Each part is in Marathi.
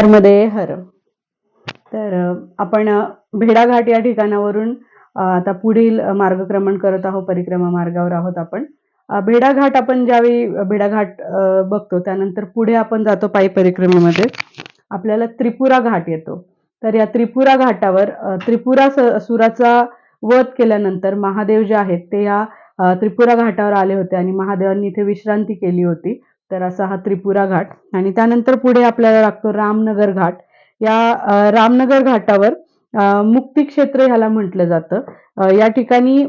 नर्मदे हर. तर आपण भेडाघाट या ठिकाणावरून आता पुढील मार्गक्रमण करत आहोत परिक्रमा मार्गावर आहोत आपण. भेडाघाट आपण ज्यावेळी भेडाघाट बघतो त्यानंतर पुढे आपण जातो पायी परिक्रमेमध्ये. आपल्याला त्रिपुरा घाट येतो. तर या त्रिपुरा घाटावर त्रिपुरा सुराचा वध केल्यानंतर महादेव जे आहेत ते या त्रिपुरा घाटावर आले होते आणि महादेवांनी इथे विश्रांती केली होती. तर असा हा त्रिपुरा घाट. आणि त्यानंतर पुढे आपल्याला लागतो रामनगर घाट. या रामनगर घाटावर मुक्ती क्षेत्र ह्याला म्हटलं जातं. या ठिकाणी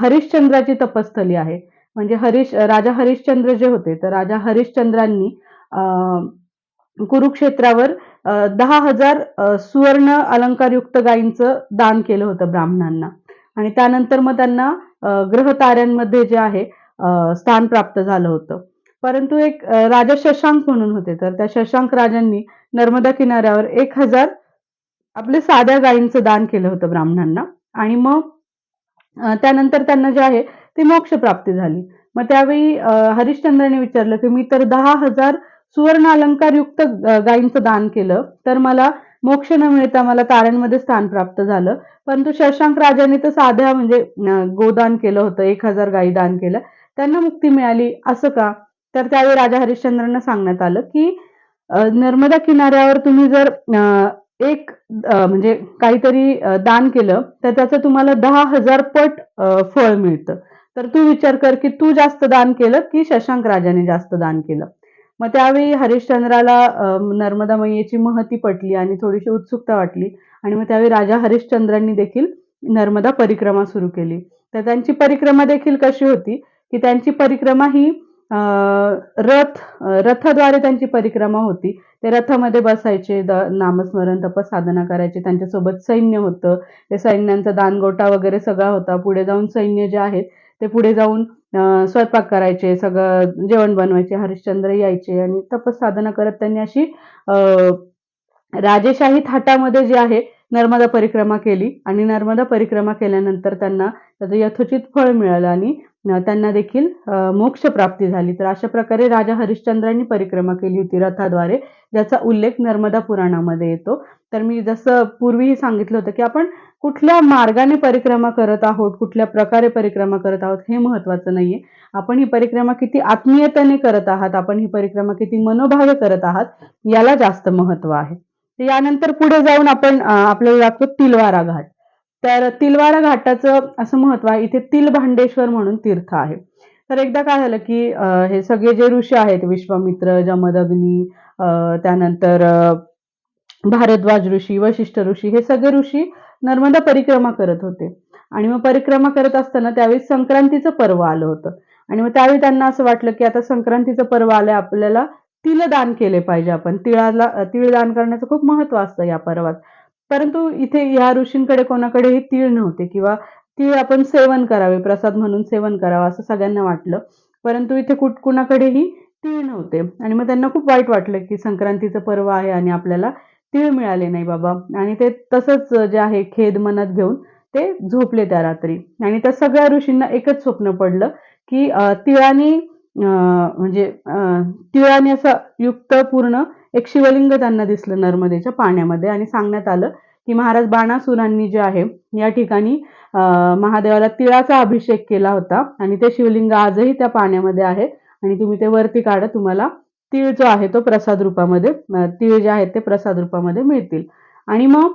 हरिश्चंद्राची तपस्थली आहे. म्हणजे हरिश राजा हरिश्चंद्र जे होते तर राजा हरिश्चंद्रांनी कुरुक्षेत्रावर दहा हजार सुवर्ण अलंकारयुक्त गायींचं दान केलं होतं ब्राह्मणांना. आणि त्यानंतर मग त्यांना ग्रहताऱ्यांमध्ये ग्रह ताऱ्यांमध्ये जे आहे स्थान प्राप्त झालं होतं. परंतु एक राजा शशांक म्हणून होते. तर त्या शशांक राजांनी नर्मदा किनाऱ्यावर एक हजार आपले साध्या गायींचं दान केलं होतं ब्राह्मणांना. आणि मग त्यानंतर त्यांना जे आहे ते मोक्ष प्राप्ती झाली. मग त्यावेळी हरिश्चंद्राने विचारलं की मी तर दहा हजार सुवर्ण अलंकार युक्त गायींचं दान केलं तर मला मोक्ष न मिळता मला ताऱ्यांमध्ये स्थान प्राप्त झालं. परंतु शशांक राजाने तर साध्या म्हणजे गोदान केलं होतं एक हजार गायी दान केलं. त्यांना मुक्ती मिळाली असं का? तर त्यावेळी राजा हरिश्चंद्रांना सांगण्यात आलं की नर्मदा किनाऱ्यावर तुम्ही जर एक म्हणजे काहीतरी दान केलं तर त्याचं तुम्हाला दहा हजार पट फळ मिळतं. तर तू विचार कर की तू जास्त दान केलं की शशांक राजाने जास्त दान केलं. मग त्यावेळी हरिश्चंद्राला नर्मदा मैयेची महती पटली आणि थोडीशी उत्सुकता वाटली. आणि मग त्यावेळी राजा हरिश्चंद्रांनी देखील नर्मदा परिक्रमा सुरू केली. तर त्यांची परिक्रमा देखील कशी होती? की त्यांची परिक्रमा ही रथ रथाद्वारे त्यांची परिक्रमा होती. ते रथामध्ये बसायचे द नामस्मरण तपसाधना करायचे त्यांच्यासोबत सैन्य होतं. ते सैन्यांचा दानगोटा वगैरे सगळा होता. पुढे जाऊन सैन्य जे आहेत ते पुढे जाऊन स्वयंपाक करायचे सगळं जेवण बनवायचे हरिश्चंद्र यायचे आणि तपसाधना करत त्यांनी अशी राजेशाही थाटामध्ये जे आहे नर्मदा परिक्रमा केली आणि नर्मदा परिक्रमा केल्यानंतर त्यांना त्याचं यथोचित फळ मिळालं आणि त्यांना देखील मोक्ष प्राप्ती झाली. तर अशा प्रकारे राजा हरिश्चंद्रांनी परिक्रमा केली होती रथाद्वारे ज्याचा उल्लेख नर्मदा पुराणामध्ये येतो. तर मी जसं पूर्वीही सांगितलं होतं की आपण कुठल्या मार्गाने परिक्रमा करत आहोत कुठल्या प्रकारे परिक्रमा करत आहोत हे महत्वाचं नाहीये. आपण ही परिक्रमा किती आत्मीयतेने करत आहात आपण ही परिक्रमा किती मनोभावे करत आहात याला जास्त महत्त्व आहे. यानंतर पुढे जाऊन आपण आपल्याला लागतो तिलवारा घाट. तर तिलवारा घाटाचं असं महत्त्व आहे इथे तिल भांडेश्वर म्हणून तीर्थ आहे. तर एकदा काय झालं की हे सगळे जे ऋषी आहेत विश्वामित्र जमदग्नी त्यानंतर भारद्वाज ऋषी वशिष्ठ ऋषी हे सगळे ऋषी नर्मदा परिक्रमा करत होते. आणि मग परिक्रमा करत असताना त्यावेळी संक्रांतीचं पर्व आलं होतं. आणि मग त्यावेळी त्यांना असं वाटलं की आता संक्रांतीचं पर्व आलंय आपल्याला तिलदान केले पाहिजे आपण. तिळाला तिळ दान करण्याचं खूप महत्त्व असतं या पर्वात. परंतु इथे या ऋषींकडे कोणाकडेही तीळ नव्हते किंवा तीळ आपण सेवन करावे प्रसाद म्हणून सेवन करावं असं सगळ्यांना वाटलं. परंतु इथे कुठ कुणाकडेही तीळ नव्हते. आणि मग त्यांना खूप वाईट वाटलं की संक्रांतीचं पर्व आहे आणि आपल्याला तीळ मिळाले नाही बाबा. आणि ते तसंच जे आहे खेद मनात घेऊन ते झोपले त्या रात्री. आणि त्या सगळ्या ऋषींना एकच स्वप्न पडलं की तिळाने म्हणजे तिळाने असं युक्त पूर्ण एक शिवलिंग त्यांना दिसलं नर्मदेच्या पाण्यामध्ये आणि सांगण्यात आलं की महाराज बाणासुरांनी जे आहे या ठिकाणी महादेवाला तिळाचा अभिषेक केला होता आणि ते शिवलिंग आजही त्या पाण्यामध्ये आहे आणि तुम्ही ते वरती काढा तुम्हाला तीळ जो आहे तो प्रसाद रूपामध्ये तीळ जे आहेत ते प्रसाद रूपामध्ये मिळतील. आणि मग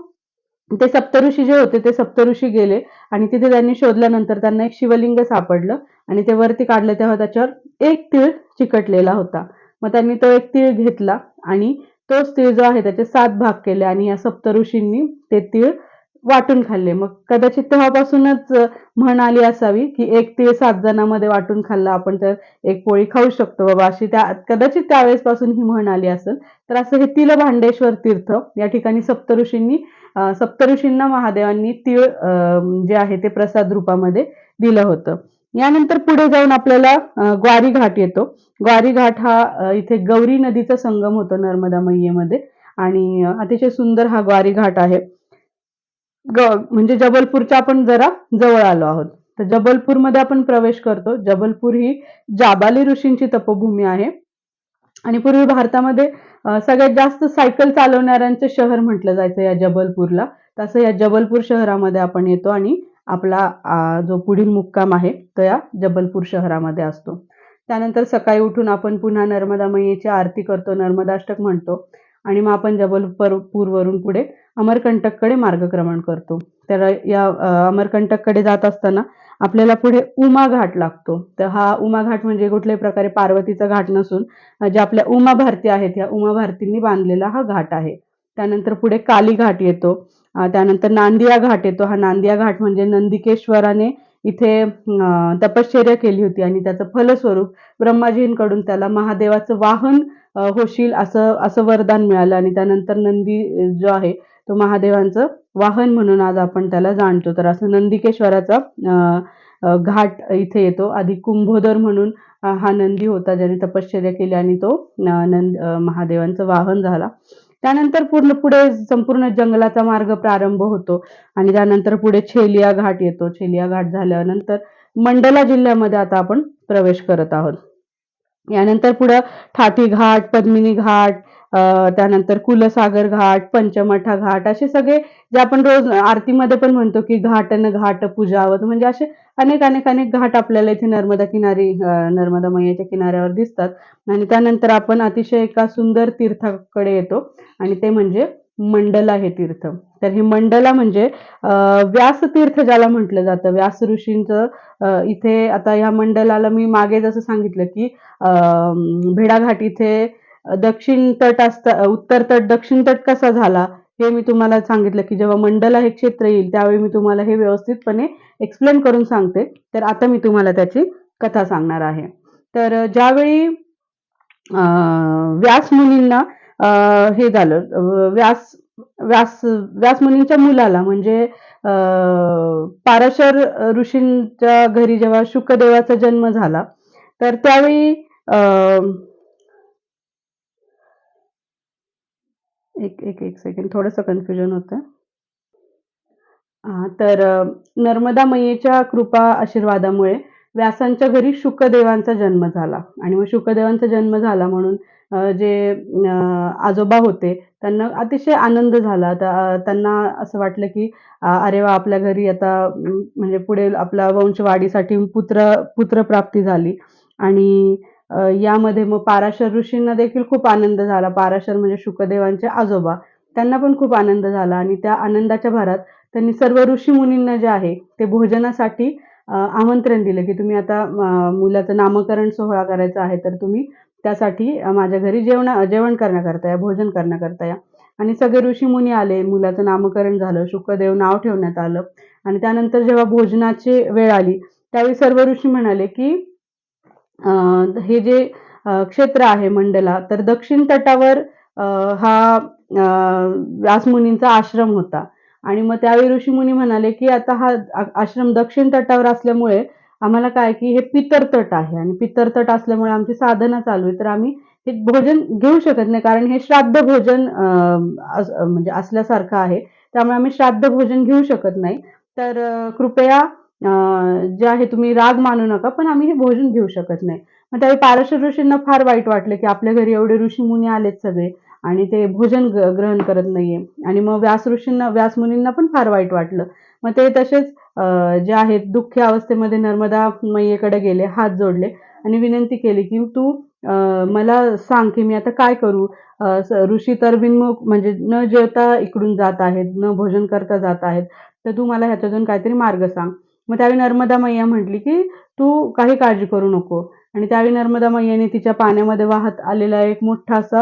ते सप्तऋषी जे होते ते सप्तऋषी गेले आणि तिथे त्यांनी शोधल्यानंतर त्यांना एक शिवलिंग सापडलं आणि ते वरती काढलं तेव्हा त्याच्यावर एक तीळ चिकटलेला होता. मग त्यांनी तो एक तीळ घेतला आणि तोच तीळ जो आहे त्याचे सात भाग केले आणि या सप्तऋषींनी ते तीळ वाटून खाल्ले. मग कदाचित तेव्हापासूनच म्हण आली असावी की एक तीळ सात जणांमध्ये वाटून खाल्ला आपण तर एक पोळी खाऊ शकतो बाबा अशी त्या कदाचित त्यावेळेस पासून ही म्हण आली असेल. तर असं हे तिल भांडेश्वर तीर्थ या ठिकाणी सप्तऋषींनी सप्तऋषींना महादेवांनी तीळ जे आहे ते प्रसाद रूपामध्ये दिलं होतं. यानंतर पुढे जाऊन आपल्याला ग्वारी घाट येतो. ग्वारी घाट हा इथे गौरी नदीचा संगम होतो नर्मदा मैयेमध्ये आणि अतिशय सुंदर हा ग्वारी घाट आहे. ग म्हणजे जबलपूरच्या आपण जरा जवळ आलो आहोत. तर जबलपूरमध्ये आपण प्रवेश करतो. जबलपूर ही जाबाली ऋषींची तपभूमी आहे. आणि पूर्वी भारतामध्ये सगळ्यात जास्त सायकल चालवणाऱ्यांचं शहर म्हटलं जायचं या जबलपूरला. तसं या जबलपूर शहरामध्ये आपण येतो आणि आपला जो पुढील मुक्काम आहे तो या जबलपूर शहरामध्ये असतो. त्यानंतर सकाळी उठून आपण पुन्हा नर्मदा मैयेची आरती करतो. नर्मदाष्टक म्हणतो. आणि मग आपण जबलपूरवरून पुढे अमरकंटककडे मार्गक्रमण करतो. तर या अमरकंटककडे जात असताना आपल्याला पुढे उमा घाट लागतो. तर हा उमा घाट म्हणजे कुठल्याही प्रकारे पार्वतीचा घाट नसून जे ज्या आपल्या उमा भारती आहेत या उमा भारतींनी बांधलेला हा घाट आहे. त्यानंतर पुढे काली घाट येतो. त्यानंतर नांदिया घाट येतो. हा नांदिया घाट म्हणजे नंदिकेश्वराने इथे तपश्चर्या केली होती आणि त्याचं फलस्वरूप ब्रह्माजींकडून त्याला महादेवाचं वाहन होशील असं असं वरदान मिळालं आणि त्यानंतर नंदी जो आहे तो महादेवांचं वाहन म्हणून आज आपण त्याला जाणतो. तर असं नंदिकेश्वराचा घाट इथे येतो. आधी कुंभोदर म्हणून हा नंदी होता ज्याने तपश्चर्या केली आणि तो नंद महादेवांचं वाहन झाला. त्यानंतर पूर्ण पुढे संपूर्ण जंगलाचा मार्ग प्रारंभ होतो. आणि त्यानंतर पुढे छेलिया घाट येतो. छेलिया घाट झाल्यानंतर मंडला जिल्ह्यामध्ये आता आपण प्रवेश करत आहोत. यानंतर पुढं ठाठी घाट पद्मिनी घाट त्यानंतर कुलसागर घाट पंचमठा घाट असे सगळे जे आपण रोज आरतीमध्ये पण म्हणतो की घाट न घाट पूजावत म्हणजे असे अनेक अनेक अनेक घाट आपल्याला इथे नर्मदा किनारी नर्मदा मैयाच्या किनाऱ्यावर दिसतात. आणि त्यानंतर आपण अतिशय एका सुंदर तीर्थाकडे येतो आणि ते म्हणजे मंडला हे तीर्थ. तर हे मंडला म्हणजे व्यास तीर्थ ज्याला म्हटलं जातं. व्यास ऋषींचं इथे आता ह्या मंडलाला मी मागे जसं सांगितलं की अं, भेडाघाट इथे दक्षिण तट असता उत्तर तट दक्षिण तट कसा झाला हे मी तुम्हाला सांगितलं की जेव्हा मंडला हे क्षेत्र येईल त्यावेळी मी तुम्हाला हे व्यवस्थितपणे एक्सप्लेन करून सांगते. तर आता मी तुम्हाला त्याची कथा सांगणार आहे. तर ज्यावेळी व्यास मुनींना हे झालं व्यास व्यास व्यास मुनींच्या मुलाला म्हणजे पाराशर ऋषींच्या घरी जेव्हा शुकदेवाचा जन्म झाला तर त्यावेळी एक एक एक सेकंड थोडंसं कन्फ्युजन होतं. तर नर्मदा मैयेच्या कृपा आशीर्वादामुळे व्यासांच्या घरी शुकदेवांचा जन्म झाला. आणि मग शुकदेवांचा जन्म झाला म्हणून जे आजोबा होते त्यांना अतिशय आनंद झाला. त्यांना असं वाटलं की अरे वा आपल्या घरी आता म्हणजे पुढे आपला वंशवाढीसाठी पुत्र पुत्रप्राप्ती झाली. आणि यामध्ये मग पाराशर ऋषींना देखील खूप आनंद झाला. पाराशर म्हणजे शुकदेवांचे आजोबा. त्यांना पण खूप आनंद झाला आणि त्या आनंदाच्या भरात त्यांनी सर्व ऋषी मुनींना जे आहे ते भोजनासाठी आमंत्रण दिलं की तुम्ही आता मुलाचं नामकरण सोहळा करायचा आहे तर तुम्ही त्यासाठी माझ्या घरी जेवण जेवण करण्याकरता या भोजन करण्याकरता या आणि सगळे ऋषी मुनी आले मुलाचं नामकरण झालं शुकदेव नाव ठेवण्यात आलं. आणि त्यानंतर जेव्हा भोजनाची वेळ आली त्यावेळी सर्व ऋषी म्हणाले की हे जे क्षेत्र आहे मंडला तर दक्षिण तटावर हा व्यासमुनींचा आश्रम होता. आणि मग त्यावेळी ऋषीमुनी म्हणाले की आता हा आश्रम दक्षिण तटावर असल्यामुळे आम्हाला काय की हे पितर तट आहे आणि पितर तट असल्यामुळे आमची साधना चालू आहे. तर आम्ही हे भोजन घेऊ शकत नाही कारण हे श्राद्ध भोजन म्हणजे असल्यासारखं आहे. त्यामुळे आम्ही श्राद्ध भोजन घेऊ शकत नाही. तर कृपया जे आहे तुम्ही राग मानू नका पण आम्ही हे भोजन घेऊ शकत नाही. मग त्यावेळी पाराशर ऋषींना फार वाईट वाटलं की आपल्या घरी एवढे ऋषी मुनी आलेत सगळे आणि ते भोजन ग्रहण करत नाहीये. आणि मग व्यास ऋषींना व्यास मुनींना पण फार वाईट वाटलं. मग ते तसेच जे आहेत दुःखी अवस्थेमध्ये नर्मदा मैयेकडे गेले हात जोडले आणि विनंती केली की तू मला सांग की मी आता काय करू? ऋषी तर बिनमुख म्हणजे न जेवता इकडून जात आहेत न भोजन करता जात आहेत तर तू मला ह्याच्यातून काहीतरी मार्ग सांग. मग त्यावेळी नर्मदा मैया म्हटली की तू काही काळजी करू नको. आणि त्यावेळी नर्मदा मैयाने तिच्या पाण्यामध्ये वाहत आलेला एक मोठा असा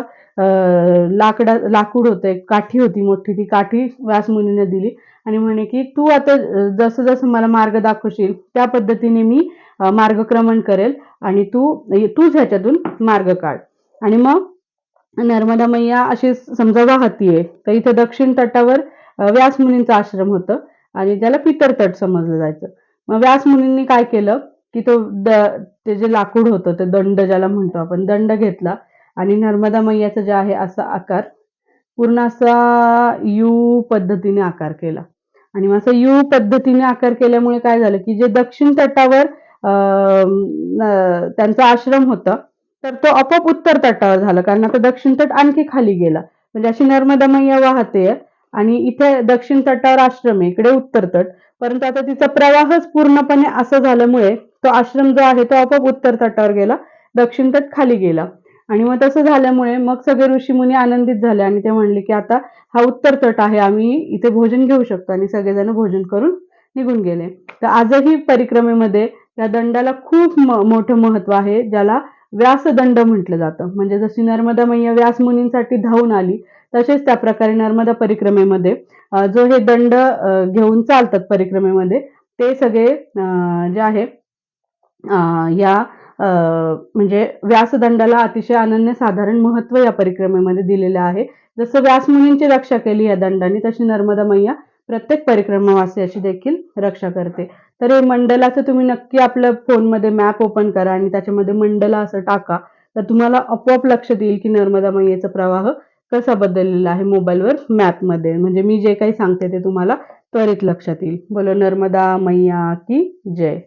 लाकडा लाकूड होतं एक काठी होती मोठी ती काठी व्यासमुनीने दिली आणि म्हणे की तू आता जसं जसं मला मार्ग दाखवशील त्या पद्धतीने मी मार्गक्रमण करेल आणि तू तूच ह्याच्यातून मार्ग काढ. आणि मग नर्मदा मैया अशी समजा वाहतीये तर इथं दक्षिण तटावर व्यास मुलींचं आश्रम होतं. आणि त्याला पितर तट समजलं जायचं. मग व्यास मुनींनी काय केलं की तो द ते जे लाकूड होतं ते दंड ज्याला म्हणतो आपण दंड घेतला. आणि नर्मदा मैयाचा जे आहे असा आकार पूर्ण असा यू पद्धतीने आकार केला. आणि मग असं यू पद्धतीने आकार केल्यामुळे काय झालं की जे दक्षिण तटावर त्यांचा आश्रम होता तर तो आपोआप उत्तर तटावर झाला. कारण आता दक्षिण तट आणखी खाली गेला. म्हणजे अशी नर्मदा मैया वाहते आणि इथे दक्षिण तटावर आश्रम आहे इकडे उत्तर तट. परंतु आता तिचा प्रवाहच पूर्णपणे असं झाल्यामुळे तो आश्रम जो आहे तो आपोआप उत्तर तटावर गेला दक्षिण तट खाली गेला. आणि मग तसं झाल्यामुळे मग सगळे ऋषीमुनी आनंदित झाले आणि ते म्हणले की आता हा उत्तर तट आहे आम्ही इथे भोजन घेऊ शकतो. आणि सगळेजण भोजन करून निघून गेले. तर आजही परिक्रमेमध्ये या दंडाला खूप मोठं महत्त्व आहे ज्याला व्यासदंड म्हटलं जातं. म्हणजे जशी नर्मदा मैया व्यास मुनींसाठी धावून आली तसेच त्या प्रकारे नर्मदा परिक्रमेमध्ये जो हे दंड घेऊन चालतात परिक्रमेमध्ये ते सगळे अं, जे आहे या अं, म्हणजे व्यासदंडाला अतिशय अनन्य साधारण महत्त्व या परिक्रमेमध्ये दिलेलं आहे. जसं व्यासमुनींची रक्षा केली या दंडाने तशी नर्मदा मैया प्रत्येक परिक्रमावासियाची देखील रक्षा करते. तर हे मंडलाचं तुम्ही नक्की आपल्या फोनमध्ये मॅप ओपन करा आणि त्याच्यामध्ये मंडला असं टाका. तर तुम्हाला आपोआप लक्षात येईल की नर्मदा मैयेचा प्रवाह कसा बदललेला आहे मोबाईलवर मॅपमध्ये म्हणजे मी जे काही सांगते ते तुम्हाला त्वरित लक्षात येईल. बोलो नर्मदा मैया की जय.